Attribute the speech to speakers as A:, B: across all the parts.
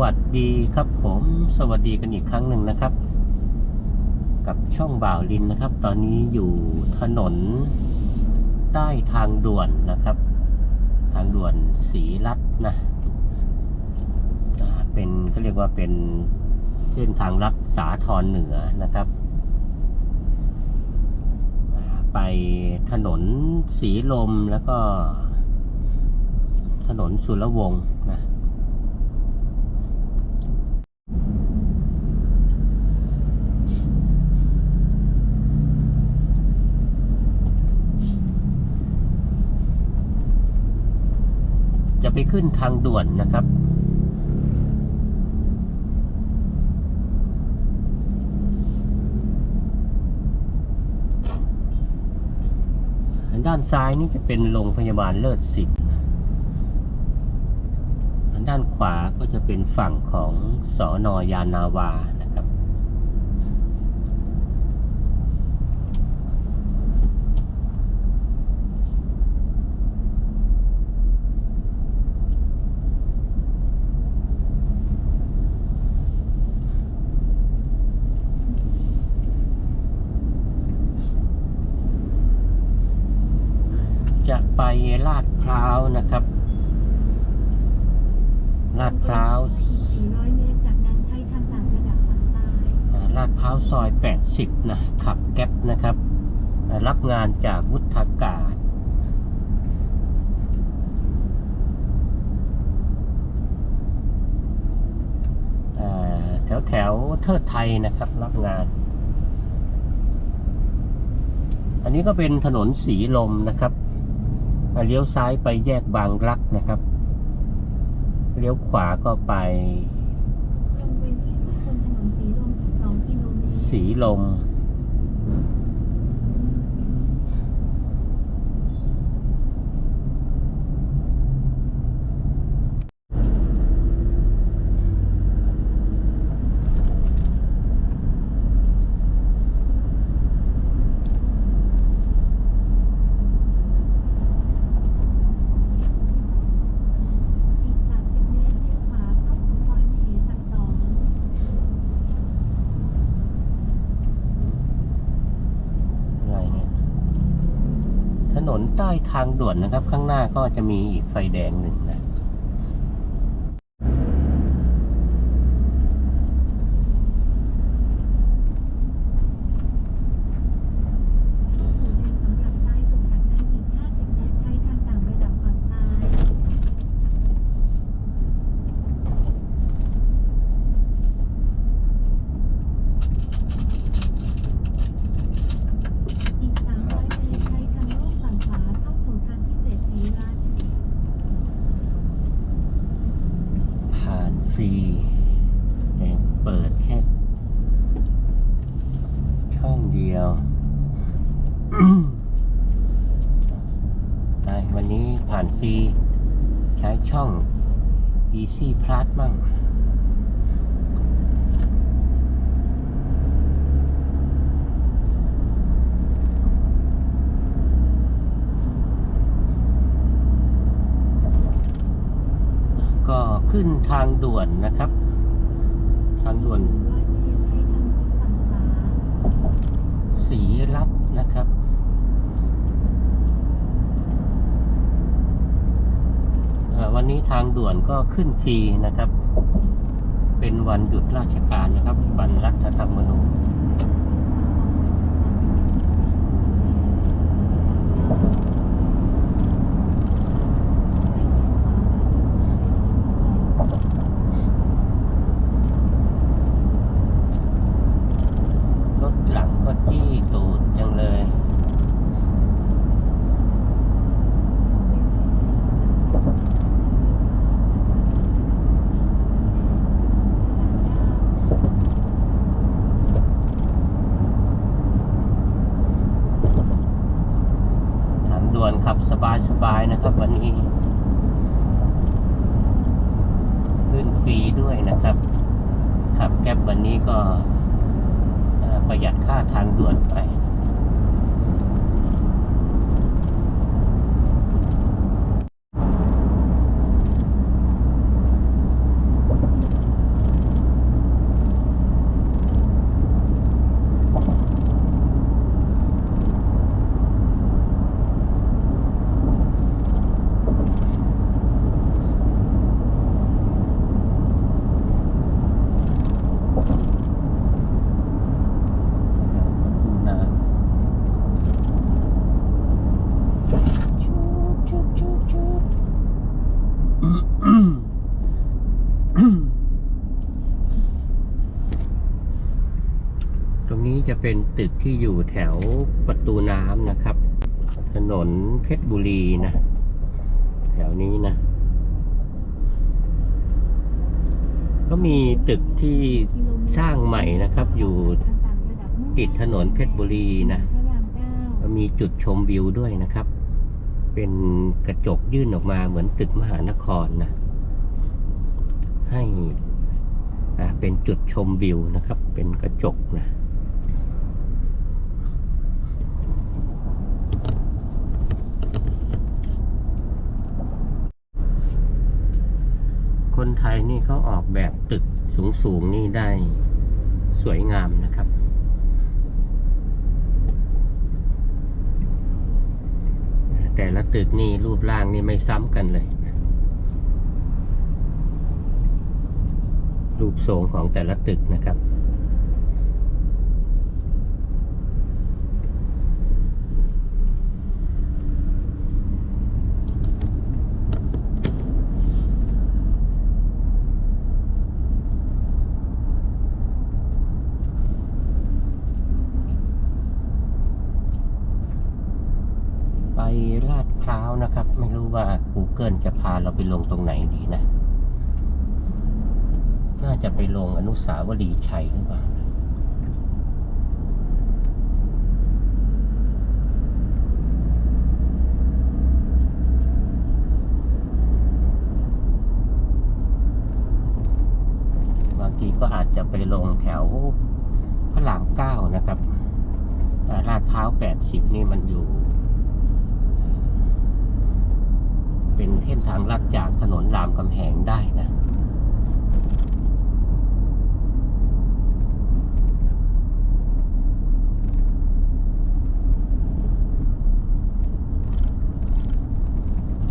A: วัสดีครับผมสวัสดีกันอีกครั้งหนึ่งนะครับ กับช่องบ่าวลินนะครับ ตอนนี้อยู่ถนนใต้ทางด่วนนะครับ ทางด่วนศรีรัตน์นะเป็นก็เรียกว่าเป็นเส้นทางลัดสาทรเหนือนะครับ ไปถนนสีลมแล้วก็ถนนสุรวงศ์นะ จะไปขึ้นทางด่วนนะครับ ด้านซ้ายนี่จะเป็นโรงพยาบาลเลิศสิทธิ์ด้านขวาก็จะเป็นฝั่งของสอนอยานาวานะครับ จะไปลาดพร้าว นะครับลาดพร้าว
B: 400เมตรจากนั้นใช้ทางต่างระดับฝั่งซ้าย
A: อ่าลาดพร้าวซอย 80 นะขับแก๊ปนะครับอ่ารับงานจากวุฒากาศอ่าแถวแถวๆเทิดไทยนะครับ รับงาน อันนี้ก็เป็นถนนสีลมนะครับอ่า เลี้ยวซ้ายไปแยกบางรักนะครับ เลี้ยวขวาก็ไป
B: ตรงไปที่บนถนนสีลมอีก 2 กิโลเมตร
A: สีลม
B: อีก 30 เมตร เลี้ยวขวาเข้าสู่ซอยมเหสักสอง
A: อะไรเนี่ย ถ นใต้ทางด่วนนะครับ ข้างหน้าก็จะมีอีกไฟแดงหนึ่งนะ
B: เข้าสู่เลนสำหรับซ้ายสุดจากนั้นอีก 50 เมตร ใช้ทางต่างระดับฝั่งซ้าย อีก 300 เมตร ใช้ทางโล่งฝั่งขวาเข้าสู่ทางพิเศษศรีรัตน์
A: ผ่านฟรีแต่เปิดแค่ ช่องเดียว ไปวันนี้ผ่านฟรี ใช้ช่อง Easy Plus มั่ง ก็ ขึ้นทางด่วนนะครับ ทางด่วน สีรับนะครับวันนี้ทางด่วนก็ขึ้นฟรีนะครับ เป็นวันหยุดราชการนะครับวันรัฐธรรมนูญรถหลังก็จี้ตูดจังเลย ทางด่วนขับสบายๆนะครับ วันนี้ ขึ้นฟรีด้วยนะครับขับแก๊ปวันนี้ก็ประหยัดค่าทางด่วนไป จะ เป็นตึกที่อยู่แถวประตูน้ำนะครับ ถนนเพชรบุรีนะ แถวนี้นะ ก็มีตึกที่สร้างใหม่นะครับ อยู่ติดถนนเพชรบุรีนะมีจุดชมวิวด้วยนะครับ เป็นกระจกยื่นออกมาเหมือนตึกมหานครนะ ให้อ่าเป็นจุดชมวิวนะครับ เป็นกระจกนะ คนไทยนี่เขาออกแบบตึกสูงๆนี่ได้สวยงามนะครับ แต่ละตึกนี่รูปร่างนี่ไม่ซ้ำกันเลย รูปทรงของแต่ละตึกนะครับ ไปลาดพร้าวนะครับ ไม่รู้ว่า Google จะพาเราไปลงตรงไหนดีนะ น่าจะไปลงอนุสาวรีย์ชัยหรือเปล่าบางทีก็อาจจะไปลงแถวพระรามเก้านะครับ แต่ลาดพร้าวแปดสิบนี่มันอยู่ เป็นเส้นทางลัดจากถนนรามคำแหงได้นะ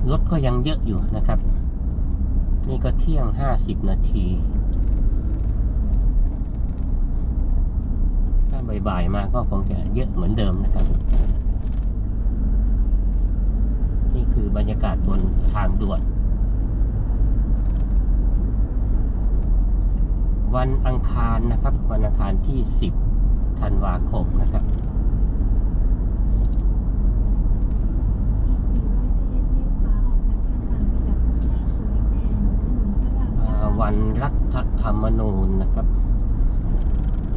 A: รถก็ยังเยอะอยู่นะครับ นี่ก็เที่ยงห้าสิบนาทีถ้าบ่ายๆมาก็คงจะเยอะเหมือนเดิมนะครับ คือบรรยากาศบนทางด่วน วันอังคารนะครับ วันอังคารที่ 10ธันวาคมนะครับวันรัฐธรรมนูญนะครับ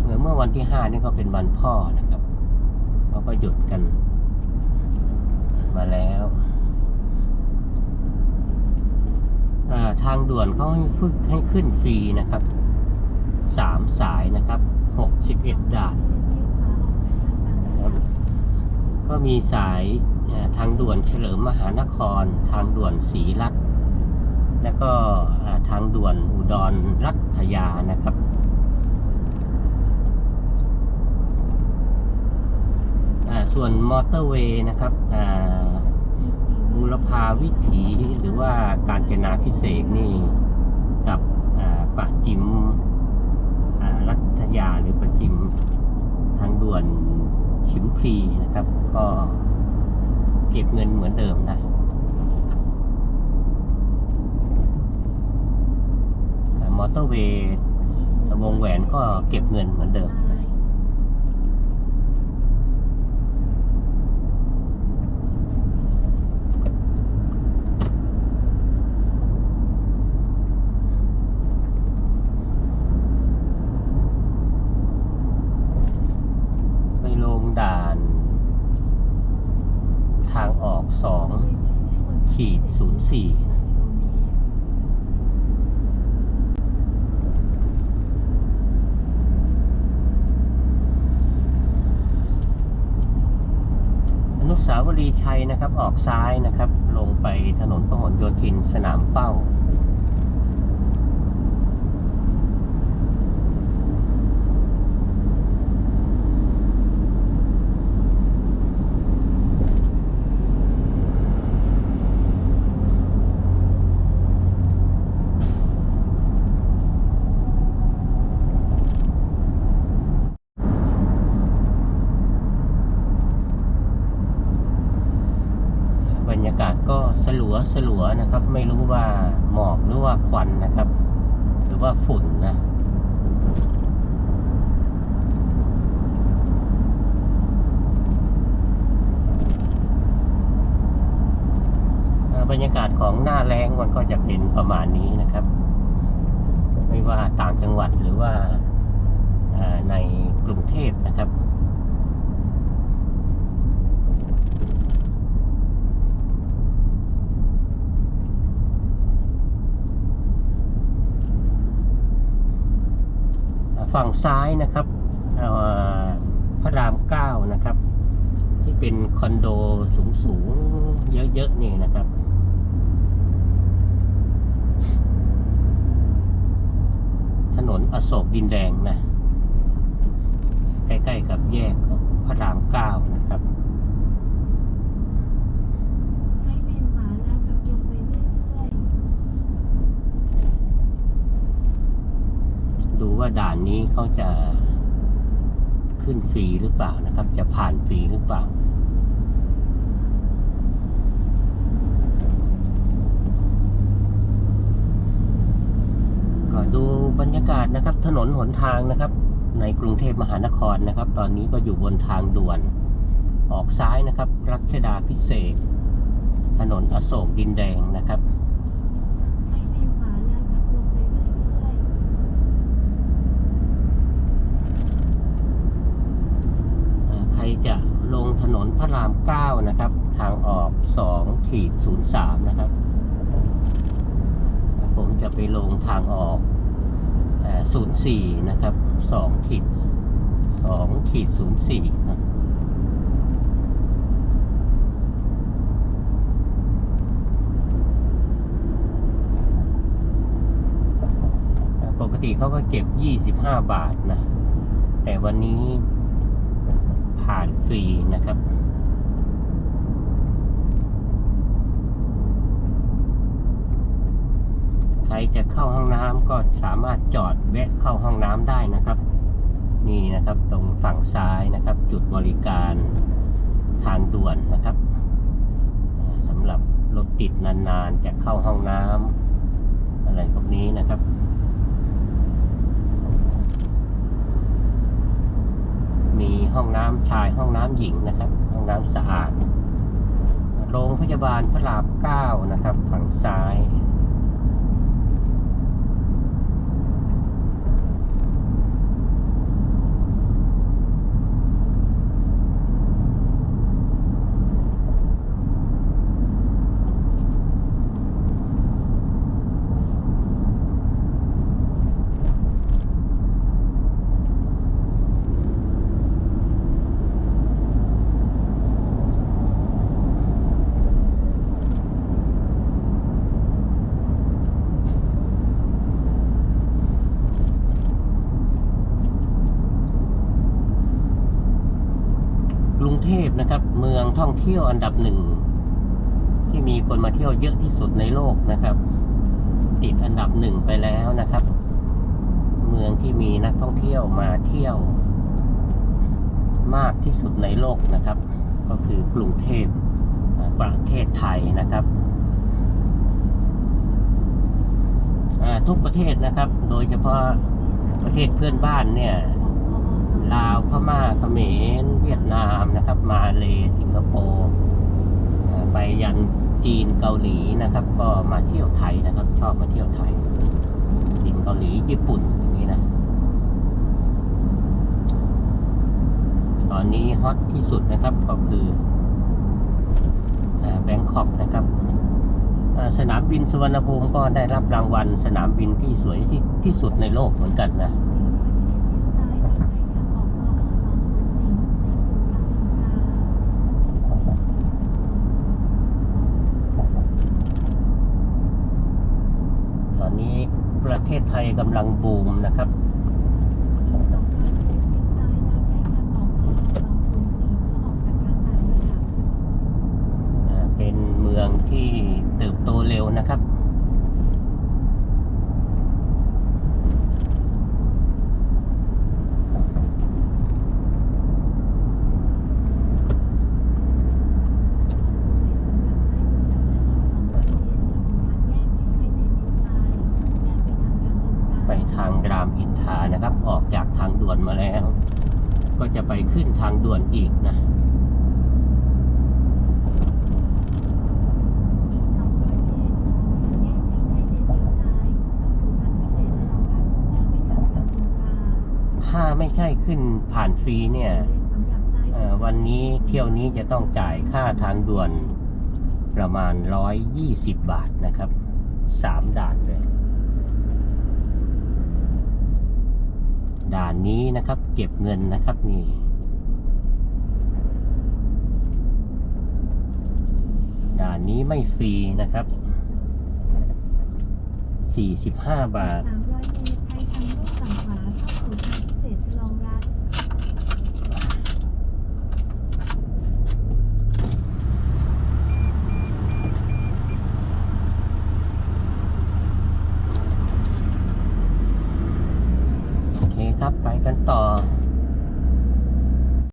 A: เมื่อเมื่อวันที่ห้านี่ก็เป็นวันพ่อนะครับเขาก็หยุดกันมาแล้วอ่า ทางด่วนเขาให้ฝึกให้ขึ้นฟรีนะครับสามสายนะครับหกสิบเอ็ดด่านก็มีสายทางด่วนเฉลิมมหานคร ทางด่วนศรีรัตน์แล้วก็ทางด่วนอุดรรัตยานะครับ ส่วนมอเตอร์เวย์นะครับ บูรพาวิถีหรือว่าการจนาพิเศษนี่กับปะจิมรัตยาหรือปะจิมทางด่วนชิมพีนะครับ ก็เก็บเงินเหมือนเดิมนะมอเตอร์เวย์วงแหวนก็เก็บเงินเหมือนเดิมนะ ไปลงด่าน ทางออกสองขีดศูนย์ สี่นุสาวรีย์ชัยนะครับออกซ้ายนะครับ ลงไปถนนพหลโยธินสนามเป้า สลัวสลัวนะครับ ไม่รู้ว่าหมอกหรือว่าควันนะครับ หรือว่าฝุ่นนะบรรยากาศของหน้าแรงมันก็จะเป็นประมาณนี้นะครับ ไม่ว่าต่างจังหวัดหรือว่าในกรุงเทพนะครับ ฝั่งซ้ายนะครับเอ่อพระรามเก้านะครับ ที่เป็นคอนโดสูงสูงๆเยอะๆนี่นะครับถนนอโศกดินแดงนะ ใกล้ ๆ กับแยกพระรามเก้านะครับ
B: ใช้เลนขวาแล้วขับลงไปเรื่อย
A: ดู ว่าด่านนี้เขาจะขึ้นฟรีหรือเปล่านะครับ จะผ่านฟรีหรือเปล่าก็ดูบรรยากาศนะครับ ถนนหนทางนะครับ ในกรุงเทพมหานครนะครับ ตอนนี้ก็อยู่บนทางด่วน ออกซ้ายนะครับ รัชดาพิเศษ ถนนอโศกดินแดงนะครับ
B: ๆใช้เลนขวาแล้วขับลงไปเรื่อย
A: เอ่อใคร จะลงถนนพระรามเก้านะครับ ทางออก2ขีด03 นะครับ ผมจะไปลงทางออก04 นะครับ2ขีด2ขีด04นะเอ่ปกติเขาก็เก็บ 25 บาทนะ แต่วันนี้ ผ่านฟรีนะครับ ใครจะเข้าห้องน้ำก็สามารถจอดแวะเข้าห้องน้ำได้นะครับ นี่นะครับตรงฝั่งซ้ายนะครับ จุดบริการทางด่วนนะครับสำหรับรถติดนานๆจะเข้าห้องน้ำอะไรพวกนี้นะครับ มีห้องน้ำชายห้องน้ำหญิงนะครับ ห้องน้ำสะอาด โรงพยาบาลพระรามเก้านะครับ ฝั่งซ้าย กรุงเทพนะครับ เมืองท่อง เที่ยวอันดับหนึ่ง ที่มีคนมาเที่ยวเยอะที่สุดในโลกนะครับ ติดอันดับหนึ่งไปแล้วนะครับ เมืองที่มีนักท่องเที่ยวมาเที่ยว มากที่สุดในโลกนะครับ ก็คือกรุงเทพประเทศไทยนะครับทุกประเทศนะครับ โดยเฉพาะประเทศเพื่อนบ้านเนี่ย ลาวพม่าเขมรเวียดนามนะครับ มาเลสิงคโปร์ไปยันจีนเกาหลีนะครับ ก็มาเที่ยวไทยนะครับ ชอบมาเที่ยวไทยจีนเกาหลีญี่ปุ่นอย่างนี้นะ ตอนนี้ฮอตที่สุดนะครับก็คือแบงคอกนะครับสนามบินสุวรรณภูมิก็ได้รับรางวัล สนามบินที่สวยที่ที่สุดในโลกเหมือนกันนะ
B: ๆซ้ายแล้วใช้ทางออกมอ204มุ่งหน้าสู่รามอินทรา
A: ตอนนี้ ประเทศไทยกำลังบูมนะครับ
B: ด่
A: วนมาแล้ว ก็จะไปขึ้นทางด่วนอีกนะ
B: ถ้า
A: ไม่ใช่ขึ้นผ่านฟรีเนี่ยวันนี้เที่ยวนี้จะต้องจ่ายค่าทางด่วนประมาณ 120 บาทนะครับ 3 ด่านเลย ด่านนี้นะครับ เก็บเงินนะครับนี่ด่านนี้ไม่ฟรีนะครับ 45 บาท
B: 300เมตรใช้ทางลูกฝั่งขวาเข้าสู่ทางรถ